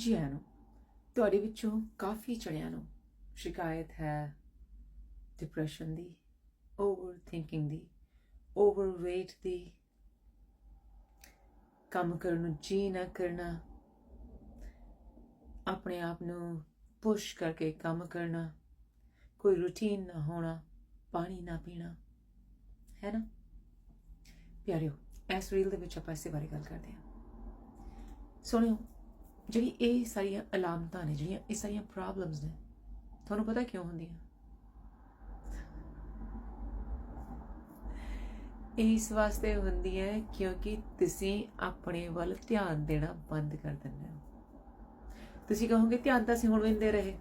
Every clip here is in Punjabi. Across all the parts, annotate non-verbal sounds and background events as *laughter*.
ਜੀ ਆਇਆਂ ਨੂੰ। ਤੁਹਾਡੇ ਵਿੱਚੋਂ ਕਾਫੀ ਜਣਿਆਂ ਨੂੰ ਸ਼ਿਕਾਇਤ ਹੈ ਡਿਪਰੈਸ਼ਨ ਦੀ ਓਵਰ ਥਿੰਕਿੰਗ ਦੀ ਓਵਰਵੇਟ ਦੀ। ਕੰਮ ਕਰਨ ਨੂੰ ਜੀ ਨਾ ਕਰਨਾ, ਆਪਣੇ ਆਪ ਨੂੰ ਪੁਸ਼ ਕਰਕੇ ਕੰਮ ਕਰਨਾ, ਕੋਈ ਰੁਟੀਨ ਨਾ ਹੋਣਾ, ਪਾਣੀ ਨਾ ਪੀਣਾ, ਹੈ ਨਾ? ਪਿਆਰਿਓ, ਇਸ ਰੀਲ ਦੇ ਵਿੱਚ ਆਪਾਂ ਇਸੇ ਬਾਰੇ ਗੱਲ ਕਰਦੇ ਹਾਂ। ਸੁਣਿਓ ਜਿਹੜੀ ਇਹ ਸਾਰੀਆਂ ਅਲਾਮਤਾਂ ਨੇ, ਜਿਹੜੀਆਂ ਇਹ ਸਾਰੀਆਂ ਪ੍ਰੋਬਲਮਸ ਨੇ, ਤੁਹਾਨੂੰ ਪਤਾ ਕਿਉਂ ਹੁੰਦੀਆਂ? ਇਸ ਵਾਸਤੇ ਹੁੰਦੀ ਹੈ ਕਿਉਂਕਿ ਤੁਸੀਂ ਆਪਣੇ ਵੱਲ ਧਿਆਨ ਦੇਣਾ ਬੰਦ ਕਰ ਦਿੰਦੇ ਹੋ। ਤੁਸੀਂ ਕਹੋਗੇ, ਧਿਆਨ ਤਾਂ ਅਸੀਂ ਹੁਣ ਵੀ ਦੇ ਰਹੇ।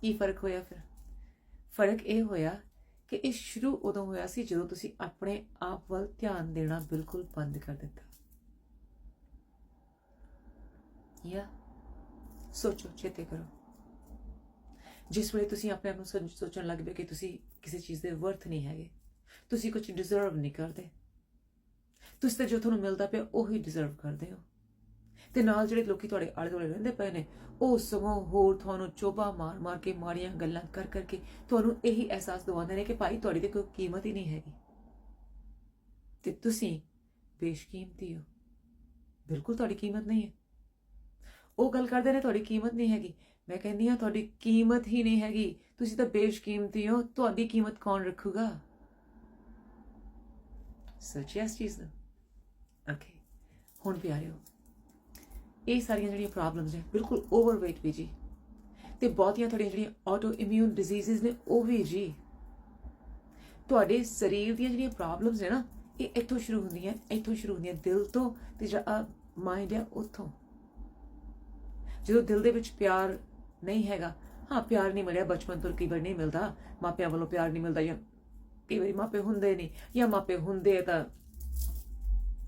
ਕੀ ਫ਼ਰਕ ਹੋਇਆ ਫਿਰ? ਫ਼ਰਕ ਇਹ ਹੋਇਆ ਕਿ ਇਹ ਸ਼ੁਰੂ ਉਦੋਂ ਹੋਇਆ ਸੀ ਜਦੋਂ ਤੁਸੀਂ ਆਪਣੇ ਆਪ ਵੱਲ ਧਿਆਨ ਦੇਣਾ ਬਿਲਕੁਲ ਬੰਦ ਕਰ ਦਿੱਤਾ। ਯਾ ਸੋਚੋ ਚੇਤੇ ਕਰੋ। ਜਿਸ ਵੇਲੇ ਤੁਸੀਂ ਆਪਣੇ ਆਪ ਨੂੰ ਸੋਚ- ਸੋਚਣ ਲੱਗ ਪਏ ਕਿ ਤੁਸੀਂ ਕਿਸੇ ਚੀਜ਼ ਦੇ ਵਰਥ ਨਹੀਂ ਹੈਗੇ, ਤੁਸੀਂ ਕੁਝ ਡਿਜ਼ਰਵ ਨਹੀਂ ਕਰਦੇ, ਤੁਸੀਂ ਤਾਂ ਜੋ ਤੁਹਾਨੂੰ ਮਿਲਦਾ ਪਿਆ ਉਹੀ ਡਿਜ਼ਰਵ ਕਰਦੇ ਹੋ। ਤੇ ਨਾਲ ਜਿਹੜੇ ਲੋਕੀ ਤੁਹਾਡੇ ਆਲੇ ਦੁਆਲੇ ਰਹਿੰਦੇ ਪਏ ਨੇ, ਉਹ ਸਗੋਂ ਹੋਰ ਤੁਹਾਨੂੰ ਚੋਬਾ ਮਾਰ ਮਾਰ ਕੇ, ਮਾੜੀਆਂ ਗੱਲਾਂ ਕਰ ਕਰਕੇ ਤੁਹਾਨੂੰ ਇਹੀ ਅਹਿਸਾਸ ਦਿਵਾਉਂਦੇ ਨੇ ਕਿ ਭਾਈ ਤੁਹਾਡੀ ਤੇ ਕੋਈ ਕੀਮਤ ਹੀ ਨਹੀਂ ਹੈਗੀ। ਤੇ ਤੁਸੀਂ ਬੇਸ਼ਕੀਮਤੀ ਹੋ। ਬਿਲਕੁਲ ਤੁਹਾਡੀ ਕੀਮਤ ਨਹੀਂ ਹੈ। ਉਹ ਗੱਲ ਕਰਦੇ ਨੇ, ਤੁਹਾਡੀ ਕੀਮਤ ਨਹੀਂ ਹੈਗੀ। ਮੈਂ ਕਹਿੰਦੀ ਹਾਂ, ਤੁਹਾਡੀ ਕੀਮਤ ਹੀ ਨਹੀਂ ਹੈਗੀ। ਤੁਸੀਂ ਤਾਂ ਬੇਸ਼ਕੀਮਤੀ ਹੋ। ਤੁਹਾਡੀ ਕੀਮਤ ਕੌਣ ਰੱਖੂਗਾ? ਸੋਚਿਆ ਇਸ ਚੀਜ਼ ਨੂੰ ਓਕੇ ਹੁਣ ਪਿਆਰਿਓ, ਇਹ ਸਾਰੀਆਂ ਜਿਹੜੀਆਂ ਪ੍ਰੋਬਲਮਸ ਨੇ, ਬਿਲਕੁਲ ਓਵਰਵੇਟ ਵੀ ਜੀ। ਤੇ ਬਹੁਤੀਆਂ ਤੁਹਾਡੀਆਂ ਜਿਹੜੀਆਂ ਆਟੋ ਇਮਿਊਨ ਡਿਜ਼ੀਜ਼ਸ ਨੇ, ਉਹ ਵੀ ਜੀ। ਤੁਹਾਡੇ ਸਰੀਰ ਦੀਆਂ ਜਿਹੜੀਆਂ ਪ੍ਰੋਬਲਮਸ ਨੇ ਨਾ, ਇਹ ਇੱਥੋਂ ਸ਼ੁਰੂ ਹੁੰਦੀਆਂ, ਇੱਥੋਂ ਸ਼ੁਰੂ ਹੁੰਦੀਆਂ ਦਿਲ ਤੋਂ, ਤੇ ਜਿਹੜਾ ਮਾਈਂਡ ਹੈ ਉੱਥੋਂ। ਜਦੋਂ ਦਿਲ ਦੇ ਵਿੱਚ ਪਿਆਰ ਨਹੀਂ ਹੈਗਾ, ਹਾਂ, ਪਿਆਰ ਨਹੀਂ ਮਿਲਿਆ, ਬਚਪਨ ਤੋਂ ਕਈ ਵਾਰ ਨਹੀਂ ਮਿਲਦਾ। ਮਾਪਿਆਂ ਵੱਲੋਂ ਪਿਆਰ ਨਹੀਂ ਮਿਲਦਾ ਜਾਂ ਕਈ ਵਾਰੀ ਮਾਪੇ ਹੁੰਦੇ ਨਹੀਂ, ਜਾਂ ਮਾਪੇ ਹੁੰਦੇ ਆ ਤਾਂ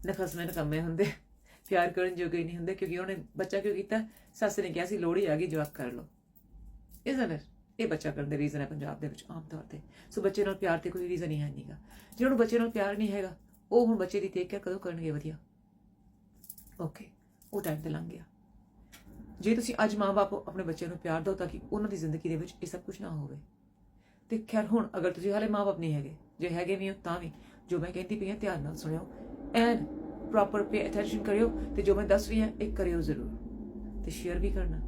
ਨਖਸਮੇ ਨਕਮੇ ਹੁੰਦੇ। ਪਿਆਰ ਕਰਨ ਜੋਗੇ ਨਹੀਂ ਹੁੰਦੇ ਕਿਉਂਕਿ ਉਹਨੇ ਬੱਚਾ ਕਿਉਂ ਕੀਤਾ? ਸੱਸ ਨੇ ਕਿਹਾ ਸੀ ਲੋੜੀ ਆ ਗਈ, ਜਵਾਕ ਕਰ ਲਓ। ਇਜ਼ਨ ਇਟ ਇਹ ਬੱਚਾ ਕਰਨ ਦੇ ਰੀਜ਼ਨ ਹੈ ਪੰਜਾਬ ਦੇ ਵਿੱਚ ਆਮ ਤੌਰ ਤੇ। ਸੋ ਬੱਚੇ ਨਾਲ ਪਿਆਰ ਤੇ ਕੋਈ ਰੀਜ਼ਨ ਹੀ ਹੈ ਨਹੀਂਗਾ ਜਿਹਨਾਂ ਨੂੰ ਬੱਚੇ ਨਾਲ ਪਿਆਰ ਨਹੀਂ ਹੈਗਾ, ਉਹ ਹੁਣ ਬੱਚੇ ਦੀ ਟੇਕ ਕੇਅਰ ਕਦੋਂ ਕਰਨਗੇ ਵਧੀਆ? ਓਕੇ ਉਹ ਟਾਈਮ ਤੇ ਲੰਘ ਗਿਆ। ਜੇ ਤੁਸੀਂ ਅੱਜ ਮਾਂ-ਬਾਪ ਆਪਣੇ ਬੱਚਿਆਂ ਨੂੰ ਪਿਆਰ ਦਿਓ ਤਾਂ ਕਿ ਉਹਨਾਂ ਦੀ ਜ਼ਿੰਦਗੀ ਦੇ ਵਿੱਚ ਇਹ ਸਭ ਕੁਝ ਨਾ ਹੋਵੇ। ਤੇ ਖੈਰ ਹੁਣ ਅਗਰ ਤੁਸੀਂ ਹਾਲੇ ਮਾਂ-ਬਾਪ ਨਹੀਂ ਹੈਗੇ, ਜੇ ਹੈਗੇ ਵੀ ਹੋ ਤਾਂ ਵੀ ਜੋ ਮੈਂ ਕਹਿੰਦੀ ਪਈ ਹਾਂ ਧਿਆਨ ਨਾਲ ਸੁਣਿਓ ਐਂਡ ਪ੍ਰੋਪਰ ਪੇ ਅਟੈਂਸ਼ਨ ਕਰਿਓ ਤੇ ਜੋ ਮੈਂ ਦੱਸ ਰਹੀ ਹਾਂ ਇਹ ਕਰਿਓ ਜ਼ਰੂਰ ਤੇ ਸ਼ੇਅਰ ਵੀ ਕਰਨਾ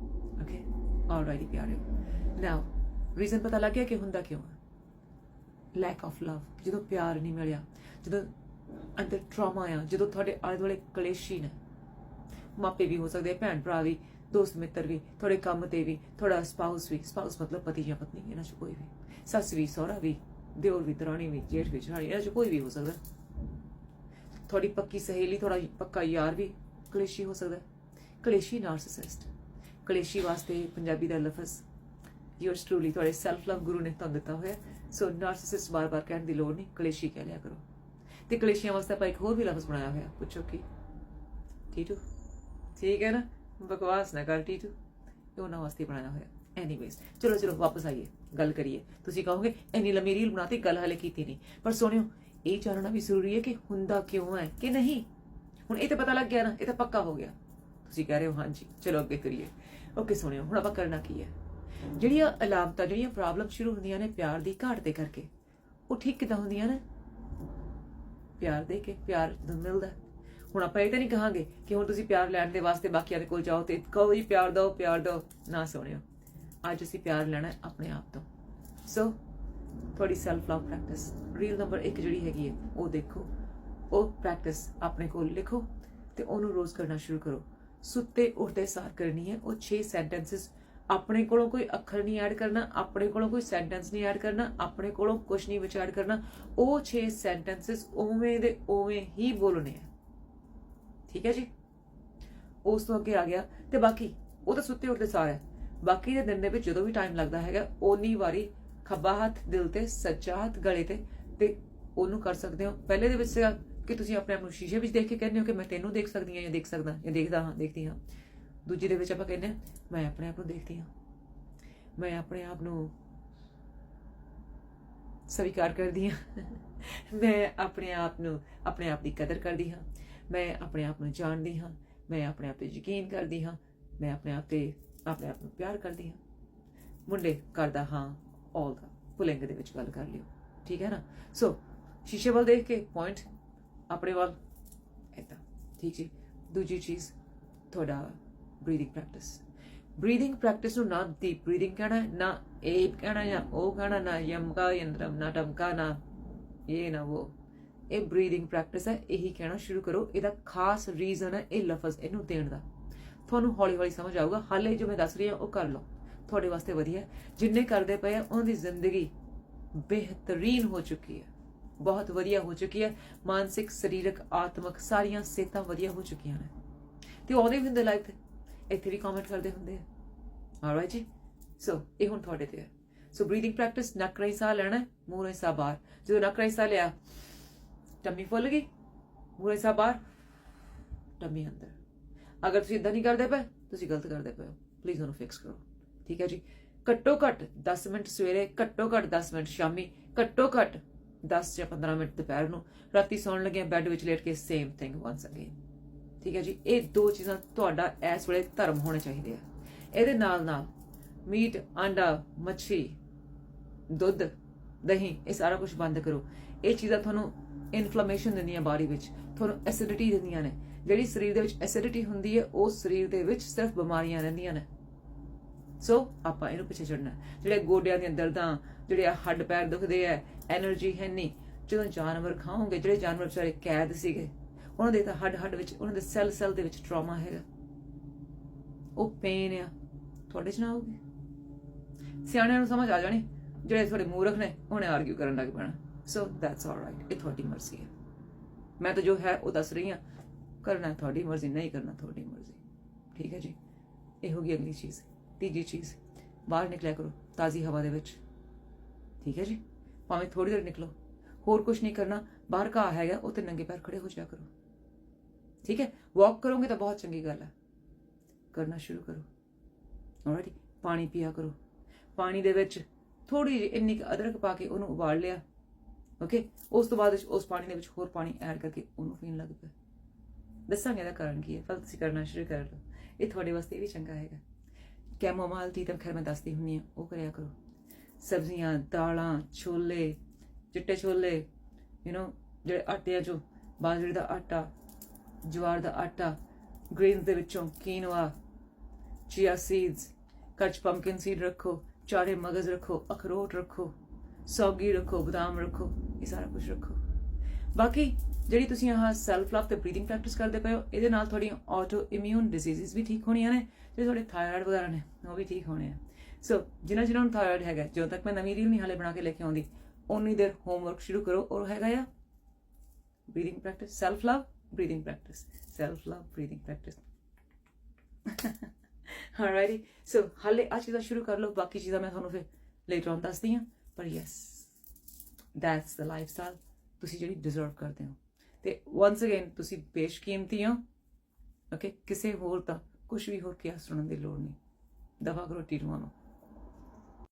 ਓਕੇ ਆਲਰਾਈਟੀ ਪਿਆਰਿਓ। ਨਾਓ ਰੀਜ਼ਨ ਪਤਾ ਲੱਗ ਗਿਆ ਕਿ ਹੁੰਦਾ ਕਿਉਂ ਹੈ ਲੈਕ ਆਫ ਲਵ ਜਦੋਂ ਪਿਆਰ ਨਹੀਂ ਮਿਲਿਆ, ਜਦੋਂ ਅੰਦਰ ਟਰਾਮਾ ਆ, ਜਦੋਂ ਤੁਹਾਡੇ ਆਲੇ ਦੁਆਲੇ ਕਲੇਸ਼ੀ ਨੇ। ਮਾਪੇ ਵੀ ਹੋ ਸਕਦੇ ਭੈਣ ਭਰਾ ਵੀ ਦੋਸਤ ਮਿੱਤਰ ਵੀ ਤੁਹਾਡੇ ਕੰਮ ਤੇ ਵੀ ਤੁਹਾਡਾ ਸਪਾਊਸ ਵੀ ਸਪਾਊਸ ਮਤਲਬ ਪਤੀ ਜਾਂ ਪਤਨੀ, ਇਹਨਾਂ ਚ ਕੋਈ ਵੀ। ਸੱਸ ਵੀ, ਸਹੁਰਾ ਵੀ, ਦਿਓਰ ਵੀ, ਦਰਾਣੀ ਵੀ, ਜੇਠ ਵੀ, ਜਠਾਣੀ, ਇਹਨਾਂ ਚ ਕੋਈ ਵੀ ਹੋ ਸਕਦਾ। ਤੁਹਾਡੀ ਪੱਕੀ ਸਹੇਲੀ ਤੁਹਾਡਾ ਪੱਕਾ ਯਾਰ ਵੀ ਕਲੇਸ਼ੀ ਹੋ ਸਕਦਾ। ਕਲੇਸ਼ੀ ਨਾਰਸਿਸਿਸਟ ਕਲੇਸ਼ੀ ਵਾਸਤੇ ਪੰਜਾਬੀ ਦਾ ਲਫ਼ਜ਼ ਯੂਰਸ ਟਰੂਲੀ ਤੁਹਾਡੇ ਸੈਲਫ ਲਵ ਗੁਰੂ ਨੇ ਤੁਹਾਨੂੰ ਦਿੱਤਾ ਹੋਇਆ। ਸੋ ਨਾਰਸਿਸਟ ਬਾਰ-ਬਾਰ ਕਹਿਣ ਦੀ ਲੋੜ ਨਹੀਂ, ਕਲੇਸ਼ੀ ਕਹਿ ਲਿਆ ਕਰੋ। ਤੇ ਕਲੇਸ਼ੀਆਂ ਵਾਸਤੇ ਆਪਾਂ ਇੱਕ ਹੋਰ ਵੀ ਲਫ਼ਜ਼ ਬਣਾਇਆ ਹੋਇਆ, ਪੁੱਛੋ ਕੀ। ਟੀਟੂ ਠੀਕ ਹੈ ਨਾ? ਬਕਵਾਸ ਨਾ ਕਰ ਟੀਟੂ ਇਹ ਉਹਨਾਂ ਵਾਸਤੇ ਬਣਾਇਆ ਹੋਇਆ। ਐਨੀਵੇਜ਼ ਚਲੋ ਚਲੋ, ਵਾਪਸ ਆਈਏ। ਗੱਲ ਕਰੀਏ। ਤੁਸੀਂ ਕਹੋਗੇ, ਇੰਨੀ ਲੰਮੀ ਰੀਲ ਬਣਾਤੀ, ਗੱਲ ਹਲੇ ਕੀਤੀ ਨਹੀਂ। ਪਰ ਸੁਣਿਓ, ਇਹ ਜਾਣਨਾ ਵੀ ਜ਼ਰੂਰੀ ਹੈ ਕਿ ਹੁੰਦਾ ਕਿਉਂ ਹੈ ਕਿ ਨਹੀਂ? ਹੁਣ ਇਹ ਤਾਂ ਪਤਾ ਲੱਗ ਗਿਆ ਨਾ, ਇਹ ਤਾਂ ਪੱਕਾ ਹੋ ਗਿਆ। ਤੁਸੀਂ ਕਹਿ ਰਹੇ ਹੋ, ਹਾਂਜੀ, ਚਲੋ, ਅੱਗੇ ਕਰੀਏ। ਓਕੇ ਸੁਣਿਓ, ਹੁਣ ਆਪਾਂ ਕਰਨਾ ਕੀ ਹੈ? ਜਿਹੜੀਆਂ ਅਲਾਮਤਾਂ, ਜਿਹੜੀਆਂ ਪ੍ਰੋਬਲਮ ਸ਼ੁਰੂ ਹੁੰਦੀਆਂ ਨੇ ਪਿਆਰ ਦੀ ਘਾਟ ਦੇ ਕਰਕੇ, ਉਹ ਠੀਕ ਕਿਦਾਂ ਹੁੰਦੀਆਂ ਨੇ? ਪਿਆਰ ਦੇ ਕੇ, ਪਿਆਰ ਜਦੋਂ ਮਿਲਦਾ ਹੁਣ ਆਪਾਂ ਇਹ ਤਾਂ ਨਹੀਂ ਕਹਾਂਗੇ ਕਿ ਹੁਣ ਤੁਸੀਂ ਪਿਆਰ ਲੈਣ ਦੇ ਵਾਸਤੇ ਬਾਕੀਆਂ ਦੇ ਕੋਲ ਜਾਓ ਤੇ ਕਹੋ ਜੀ ਪਿਆਰ ਦਿਓ ਪਿਆਰ ਦਿਓ, ਨਾ ਸੁਣਿਓ ਅੱਜ ਅਸੀਂ ਪਿਆਰ ਲੈਣਾ ਆਪਣੇ ਆਪ ਤੋਂ। ਸੋ ਤੁਹਾਡੀ self love practice reel number 1 ਜਿਹੜੀ ਹੈਗੀ ਹੈ, ਉਹ ਦੇਖੋ। ਉਹ ਪ੍ਰੈਕਟਿਸ ਆਪਣੇ ਕੋਲ ਲਿਖੋ ਤੇ ਉਹਨੂੰ ਰੋਜ਼ ਕਰਨਾ ਸ਼ੁਰੂ ਕਰੋ। ਸੁੱਤੇ, ਉੱਠਦੇ, ਸਾਰ ਕਰਨੀ ਹੈ। ਉਹ 6 ਸੈਂਟੈਂਸਸ ਆਪਣੇ ਕੋਲੋਂ ਕੋਈ ਅੱਖਰ ਨਹੀਂ ਐਡ ਕਰਨਾ, ਆਪਣੇ ਕੋਲੋਂ ਕੋਈ ਸੈਂਟੈਂਸ ਨਹੀਂ ਐਡ ਕਰਨਾ, ਆਪਣੇ ਕੋਲੋਂ ਕੁਝ ਨਹੀਂ ਵਿਚਾਰ ਕਰਨਾ। ਉਹ 6 ਸੈਂਟੈਂਸਸ ਉਵੇਂ ਦੇ ਉਵੇਂ ਹੀ ਬੋਲਣੇ ਆ। ਠੀਕ ਹੈ ਜੀ? ਉਸ ਤੋਂ ਅੱਗੇ ਆ ਗਿਆ ਤੇ ਬਾਕੀ, ਉਹ ਤਾਂ ਸੁੱਤੇ ਉੱਠਦੇ ਸਾਰ ਹੈ। ਬਾਕੀ ਦੇ ਦਿਨ ਦੇ ਵਿੱਚ ਜਦੋਂ ਵੀ ਟਾਈਮ ਲੱਗਦਾ ਹੈਗਾ, ਓਨੀ ਵਾਰੀ ਖੱਬਾ ਹੱਥ, ਦਿਲ ਤੇ, ਸੱਜਾ ਹੱਥ, ਗਲੇ ਤੇ ਤੇ ਉਹਨੂੰ ਕਰ ਸਕਦੇ ਹੋ। ਪਹਿਲੇ ਦੇ ਵਿੱਚ ਸੀਗਾ ਕਿ ਤੁਸੀਂ ਆਪਣੇ ਆਪ ਨੂੰ ਸ਼ੀਸ਼ੇ ਵਿੱਚ ਦੇਖ ਕੇ ਕਹਿੰਦੇ ਹੋ ਕਿ ਮੈਂ ਤੈਨੂੰ ਦੇਖ ਸਕਦੀ ਹਾਂ ਜਾਂ ਦੇਖ ਸਕਦਾ, ਜਾਂ ਦੇਖਦਾ ਹਾਂ, ਦੇਖਦੀ ਹਾਂ। ਦੂਜੀ ਦੇ ਵਿੱਚ ਆਪਾਂ ਕਹਿੰਦੇ ਹਾਂ, ਮੈਂ ਆਪਣੇ ਆਪ ਨੂੰ ਦੇਖਦੀ ਹਾਂ। ਮੈਂ ਆਪਣੇ ਆਪ ਨੂੰ ਸਵੀਕਾਰ ਕਰਦੀ ਹਾਂ। *laughs* ਮੈਂ ਆਪਣੇ ਆਪ ਨੂੰ, ਆਪਣੇ ਆਪ ਦੀ ਕਦਰ ਕਰਦੀ ਹਾਂ। ਮੈਂ ਆਪਣੇ ਆਪ ਨੂੰ ਜਾਣਦੀ ਹਾਂ, ਮੈਂ ਆਪਣੇ ਆਪ ਤੇ ਯਕੀਨ ਕਰਦੀ ਹਾਂ, ਮੈਂ ਆਪਣੇ ਆਪ ਤੇ ਆਪਣੇ ਆਪ ਨੂੰ ਪਿਆਰ ਕਰਦੀ ਹਾਂ। ਮੁੰਡੇ ਕਰਦਾ ਹਾਂ ਆਲ ਦਾ। ਪੁਲਿੰਗ ਦੇ ਵਿੱਚ ਗੱਲ ਕਰ ਲਿਓ। ਠੀਕ ਹੈ ਨਾ? ਸੋ ਸ਼ੀਸ਼ੇ ਵੱਲ ਦੇਖ ਕੇ ਪੁਆਇੰਟ ਆਪਣੇ ਵੱਲ। ਏਦਾਂ। ਠੀਕ ਜੀ? ਦੂਜੀ ਚੀਜ਼, ਤੁਹਾਡਾ ਬਰੀਥਿੰਗ ਪ੍ਰੈਕਟਿਸ ਬਰੀਥਿੰਗ ਪ੍ਰੈਕਟਿਸ ਨੂੰ ਨਾ ਡੀਪ ਬਰੀਥਿੰਗ ਕਹਿਣਾ, ਨਾ ਇਹ ਕਹਿਣਾ ਜਾਂ ਉਹ ਕਹਿਣਾ, ਨਾ ਯਮਕਾ ਯੰਤਰਮ, ਨਾ ਟਮਕਾ, ਨਾ ਇਹ ਨਾ ਉਹ। ਇਹ ਬਰੀਥਿੰਗ ਪ੍ਰੈਕਟਿਸ ਹੈ ਇਹੀ ਕਹਿਣਾ ਸ਼ੁਰੂ ਕਰੋ। ਇਹਦਾ ਖਾਸ ਰੀਜ਼ਨ ਹੈ ਇਹ ਲਫ਼ਜ਼ ਇਹਨੂੰ ਦੇਣ ਦਾ। ਤੁਹਾਨੂੰ ਹੌਲੀ ਹੌਲੀ ਸਮਝ ਆਊਗਾ। ਹਾਲੇ ਜੋ ਮੈਂ ਦੱਸ ਰਹੀ ਹਾਂ ਉਹ ਕਰ ਲਓ। ਤੁਹਾਡੇ ਵਾਸਤੇ ਵਧੀਆ ਜਿੰਨੇ ਕਰਦੇ ਪਏ ਆ ਉਹਨਾਂ ਦੀ ਜ਼ਿੰਦਗੀ ਬਿਹਤਰੀਨ ਹੋ ਚੁੱਕੀ ਹੈ। ਬਹੁਤ ਵਧੀਆ ਹੋ ਚੁੱਕੀ ਹੈ। ਮਾਨਸਿਕ ਸਰੀਰਕ ਆਤਮਿਕ ਸਾਰੀਆਂ ਸਿਹਤਾਂ ਵਧੀਆ ਹੋ ਚੁੱਕੀਆਂ ਨੇ। ਤੇ ਆਉਂਦੇ ਵੀ ਹੁੰਦੇ ਲਾਈਫ ਤੇ। ਇੱਥੇ ਵੀ ਕਮੈਂਟ ਕਰਦੇ ਹੁੰਦੇ ਆ। ਆਲਰਾਈਟ ਜੀ? ਸੋ ਇਹ ਹੁਣ ਤੁਹਾਡੇ ਤੇ ਹੈ। ਸੋ ਬਰੀਥਿੰਗ ਪ੍ਰੈਕਟਿਸ ਨੱਕ ਰਾਹੀਂ ਸਾਹ ਲੈਣਾ ਹੈ, ਮੂੰਹ ਰਾਹੀਂ ਸਾਹ ਬਾਹਰ। ਜਦੋਂ ਨੱਕ ਰਾਹੀਂ ਸਾਹ ਲਿਆ ਟੰਮੀ ਫੁੱਲ ਗਈ ਮੂੰਹ ਰਾਹੀਂ ਬਾਹਰ, ਟੰਮੀ ਅੰਦਰ। ਅਗਰ ਤੁਸੀਂ ਇਦਾਂ ਨਹੀਂ ਕਰਦੇ ਪਏ, ਤੁਸੀਂ ਗਲਤ ਕਰਦੇ ਪਏ ਹੋ। ਪਲੀਜ਼ ਉਹਨੂੰ ਫਿਕਸ ਕਰੋ। ਠੀਕ ਹੈ ਜੀ? ਘੱਟੋ ਘੱਟ 10 ਮਿੰਟ ਸਵੇਰੇ, ਘੱਟੋ ਘੱਟ 10 ਮਿੰਟ ਸ਼ਾਮੀ, ਘੱਟੋ ਘੱਟ 10 ਜਾਂ 15 ਮਿੰਟ ਦੁਪਹਿਰ ਨੂੰ। ਰਾਤੀ ਸੌਣ ਲੱਗਿਆ ਬੈੱਡ ਵਿੱਚ ਲੇਟ ਕੇ ਸੇਮ ਥਿੰਗ ਵਾਂਸ ਅਗੇਨ ਠੀਕ ਹੈ ਜੀ? ਇਹ ਦੋ ਚੀਜ਼ਾਂ ਤੁਹਾਡਾ ਇਸ ਵੇਲੇ ਧਰਮ ਹੋਣੇ ਚਾਹੀਦੇ ਆ। ਇਹਦੇ ਨਾਲ ਨਾਲ ਮੀਟ, ਆਂਡਾ, ਮੱਛੀ, ਦੁੱਧ, ਦਹੀਂ, ਇਹ ਸਾਰਾ ਕੁਝ ਬੰਦ ਕਰੋ। ਇਹ ਚੀਜ਼ਾਂ ਤੁਹਾਨੂੰ ਇਨਫਲੇਮੇਸ਼ਨ ਦਿੰਦੀਆਂ ਬਾਡੀ ਵਿੱਚ, ਤੁਹਾਨੂੰ ਐਸਿਡਿਟੀ ਦਿੰਦੀਆਂ ਨੇ। ਜਿਹੜੀ ਸਰੀਰ ਦੇ ਵਿੱਚ ਐਸਿਡਿਟੀ ਹੁੰਦੀ ਹੈ, ਉਹ ਸਰੀਰ ਦੇ ਵਿੱਚ ਸਿਰਫ ਬਿਮਾਰੀਆਂ ਰਹਿੰਦੀਆਂ ਨੇ। ਸੋ ਆਪਾਂ ਇਹਨੂੰ ਪਿੱਛੇ ਛੱਡਣਾ ਜਿਹੜੇ ਗੋਡਿਆਂ ਦੀਆਂ ਦਰਦਾਂ, ਜਿਹੜੇ ਆ ਹੱਡ ਪੈਰ ਦੁਖਦੇ ਐ એનર્ਜੀ ਹੈ ਨਹੀਂ। ਜਦੋਂ ਜਾਨਵਰ ਖਾਓਗੇ, ਜਿਹੜੇ ਜਾਨਵਰ ਵਿਚਾਰੇ ਕੈਦ ਸੀਗੇ, ਉਹਨਾਂ ਦੇ ਤਾਂ ਹੱਡ ਹੱਡ ਵਿੱਚ, ਉਹਨਾਂ ਦੇ ਸੈੱਲ ਸੈੱਲ ਦੇ ਵਿੱਚ ਟਰਾਮਾ ਹੈਗਾ। ਉਹ ਪੇਨ ਆ। ਤੁਹਾਡੇ ਚ ਨਾ ਆਉਗੀ ਸਿਆਣਿਆਂ ਨੂੰ ਸਮਝ ਆ ਜਾਣੀ। ਜਿਹੜੇ ਤੁਹਾਡੇ ਮੂਰਖ ਨੇ, ਉਹਨੇ ਆਰਗਿਊ ਕਰਨ ਲੱਗ ਪੈਣਾ। ਸੋ ਦੈਟਸ ਆਲਰਾਈਟ ਇਹ ਤੁਹਾਡੀ ਮਰਜ਼ੀ ਹੈ। ਮੈਂ ਤਾਂ ਜੋ ਹੈ, ਉਹ ਦੱਸ ਰਹੀ ਹਾਂ। ਕਰਨਾ ਤੁਹਾਡੀ ਮਰਜ਼ੀ, ਨਹੀਂ ਕਰਨਾ ਤੁਹਾਡੀ ਮਰਜ਼ੀ। ਠੀਕ ਹੈ ਜੀ? ਇਹ ਹੋ ਗਈ ਅਗਲੀ ਚੀਜ਼। ਤੀਜੀ ਚੀਜ਼। ਬਾਹਰ ਨਿਕਲਿਆ ਕਰੋ, ਤਾਜ਼ੀ ਹਵਾ ਦੇ ਵਿੱਚ। ਠੀਕ ਹੈ ਜੀ? ਭਾਵੇਂ ਥੋੜੀ ਦੇਰ ਨਿਕਲੋ। ਹੋਰ ਕੁਝ ਨਹੀਂ ਕਰਨਾ। ਬਾਹਰ ਘਾਹ ਹੈਗਾ ਉੱਤੇ ਨੰਗੇ ਪੈਰ ਖੜੇ ਹੋ ਜਾ ਕਰੋ। ਠੀਕ ਹੈ? ਵਾਕ ਕਰੋਗੇ ਤਾਂ ਬਹੁਤ ਚੰਗੀ ਗੱਲ ਹੈ। ਕਰਨਾ ਸ਼ੁਰੂ ਕਰੋ। ਆਲਰਾਈਟ ਪਾਣੀ ਪੀਆ ਕਰੋ। ਪਾਣੀ ਦੇ ਵਿੱਚ ਥੋੜੀ ਜਿਹੀ ਇੰਨੀ ਕੁ ਅਦਰਕ ਪਾ ਕੇ ਉਹਨੂੰ ਉਬਾਲ ਲਿਆ। ਓਕੇ ਉਸ ਤੋਂ ਬਾਅਦ ਉਸ ਪਾਣੀ ਦੇ ਵਿੱਚ ਹੋਰ ਪਾਣੀ ਐਡ ਕਰਕੇ ਉਹਨੂੰ ਪੀਣ ਲੱਗ ਪਿਆ ਦੱਸਾਂਗੇ ਇਹਦਾ ਕਾਰਨ ਕੀ ਹੈ। ਪਰ ਤੁਸੀਂ ਕਰਨਾ ਸ਼ੁਰੂ ਕਰ ਲਓ ਇਹ ਤੁਹਾਡੇ ਵਾਸਤੇ ਵੀ ਚੰਗਾ ਹੈਗਾ। ਕੈਮੋਮਾਲ ਦੀ ਤਾਂ ਖੈਰ ਮੈਂ ਦੱਸਦੀ ਹੁੰਨੀ ਆ ਉਹ ਕਰਿਆ ਕਰੋ। ਸਬਜ਼ੀਆਂ, ਦਾਲਾਂ, ਛੋਲੇ, ਚਿੱਟੇ ਛੋਲੇ ਯੂ نو ਜਿਹੜੇ ਆ ਜੋ, ਬਾਜਰੇ ਦਾ ਆਟਾ, ਜਵਾਰ ਦਾ ਆਟਾ ਗ੍ਰੇਨਸ ਦੇ ਵਿੱਚੋਂ ਕੀਨਵਾ ਚੀਆ ਸੀਡਸ ਕੱਚ ਪੰਪਕਿਨ ਸੀਡ ਰੱਖੋ, ਚਾਰੇ ਮਗਜ਼ ਰੱਖੋ, ਅਖਰੋਟ ਰੱਖੋ, ਸੌਗੀ ਰੱਖੋ, ਬਦਾਮ ਰੱਖੋ। ਇਹ ਸਾਰਾ ਕੁਝ ਰੱਖੋ। ਬਾਕੀ ਜਿਹੜੀ ਤੁਸੀਂ ਆਹ ਸੈਲਫ ਲਵ ਤੇ ਬਰੀਥਿੰਗ ਪ੍ਰੈਕਟਿਸ ਕਰਦੇ ਪਏ ਹੋ, ਇਹਦੇ ਨਾਲ ਤੁਹਾਡੀਆਂ ਆਟੋ ਇਮਿਊਨ ਡਿਜ਼ੀਜ਼ਸ ਵੀ ਠੀਕ ਹੋਣੀਆਂ ਨੇ ਜਿਹੜੇ ਤੁਹਾਡੇ ਥਾਇਰਾਇਡ ਵਗੈਰਾ ਨੇ, ਉਹ ਵੀ ਠੀਕ ਹੋਣੇ ਆ। ਸੋ ਜਿਨ੍ਹਾਂ ਜਿਨ੍ਹਾਂ ਨੂੰ ਥਾਇਰਾਇਡ ਹੈਗਾ, ਜਦੋਂ ਤੱਕ ਮੈਂ ਨਵੀਂ ਰੀਲ ਨਹੀਂ ਹਾਲੇ ਬਣਾ ਕੇ ਲੈ ਕੇ ਆਉਂਦੀ ਉਨੀ ਦੇਰ ਹੋਮਵਰਕ ਸ਼ੁਰੂ ਕਰੋ, ਔਰ ਹੈਗਾ ਆ breathing practice self love breathing practice self love breathing practice alrighty so ਹਾਲੇ ਆ ਚੀਜ਼ਾਂ ਸ਼ੁਰੂ ਕਰ ਲਓ, ਬਾਕੀ ਚੀਜ਼ਾਂ ਮੈਂ ਤੁਹਾਨੂੰ ਫਿਰ ਲੇਟਰ ਔਨ ਦੱਸਦੀ ਹਾਂ, ਪਰ ਯੈਸ ਦੈਟਸ ਦ ਲਾਈਫਸਟਾਈਲ ਤੁਸੀਂ ਜਿਹੜੀ ਡਿਜ਼ਰਵ ਕਰਦੇ ਹੋ। ਤੇ ਵਾਂਸ ਅਗੇਨ ਤੁਸੀਂ ਬੇਸ਼ਕੀਮਤੀ ਹੋ। ਓਕੇ ਕਿਸੇ ਹੋਰ ਦਾ ਕੁਝ ਵੀ ਹੋਰ ਕਿਹਾ ਸੁਣਨ ਦੀ ਲੋੜ ਨਹੀਂ। ਦਵਾ ਕਰੋ ਟੀਟੂਆਂ ਨੂੰ